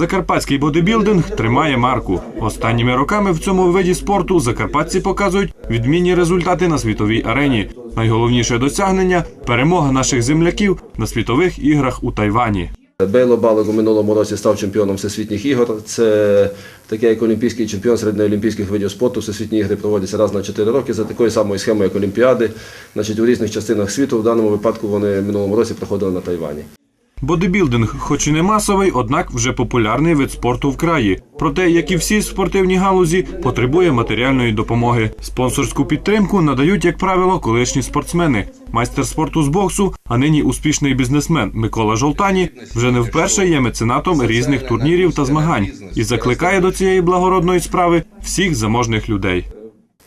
Закарпатський бодибілдинг тримає марку. Останніми роками в цьому виді спорту закарпатці показують відмінні результати на світовій арені. Найголовніше досягнення перемога наших земляків на світових іграх у Тайвані. Бейло Балик у минулому році став чемпіоном всесвітніх ігор. Це такий як олімпійський чемпіон серед неолімпійських видів спорту. Всесвітні ігри проводяться раз на 4 роки за такою самою схемою, як Олімпіади. Значить, у різних частинах світу. В даному випадку вони минулому році проходили на Тайвані. Бодибілдинг, хоч і не масовий, однак вже популярний вид спорту в краї. Проте, як і всі спортивні галузі, потребує матеріальної допомоги. Спонсорську підтримку надають, як правило, колишні спортсмени. Майстер спорту з боксу, а нині успішний бізнесмен Микола Жолтані вже не вперше є меценатом різних турнірів та змагань і закликає до цієї благородної справи всіх заможних людей.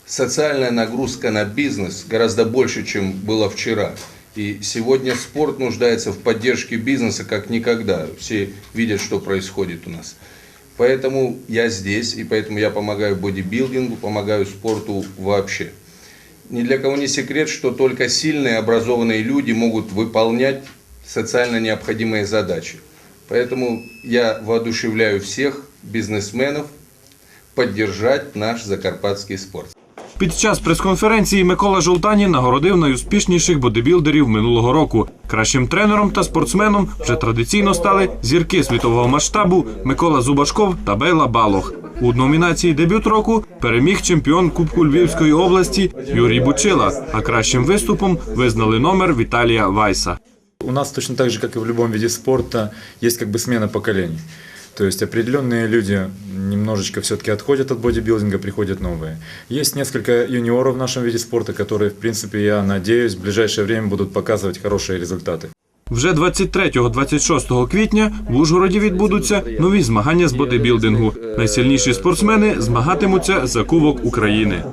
социальная нагрузка на бизнес гораздо больше, чем было вчера. И сегодня спорт нуждается в поддержке бизнеса как никогда. Все видят, что происходит у нас. Поэтому я здесь, и поэтому я помогаю бодибилдингу, помогаю спорту вообще. Ни для кого не секрет, что только сильные, образованные люди могут выполнять социально необходимые задачи. Поэтому я воодушевляю всех бизнесменов поддержать наш закарпатский спорт. Під час прес-конференції Микола Жолтані нагородив найуспішніших бодибілдерів минулого року. Кращим тренером та спортсменом вже традиційно стали зірки світового масштабу Микола Зубашков та Бейла Балох. У номінації дебют року переміг чемпіон Кубку Львівської області Юрій Бучила. А кращим виступом визнали номер Віталія Вайса. У нас точно так же, как и в любом виде спорта, есть как бы смена поколений. То есть определенные люди немножечко все-таки отходят от бодибилдинга, приходят новые. Есть несколько юниоров в нашем виде спорта, которые, в принципе, я надеюсь, в ближайшее время будут показывать хорошие результаты. Вже 23-26 квітня в Ужгороді відбудуться нові змагання з бодибілдингу. Найсильніші спортсмени змагатимуться за Кубок України.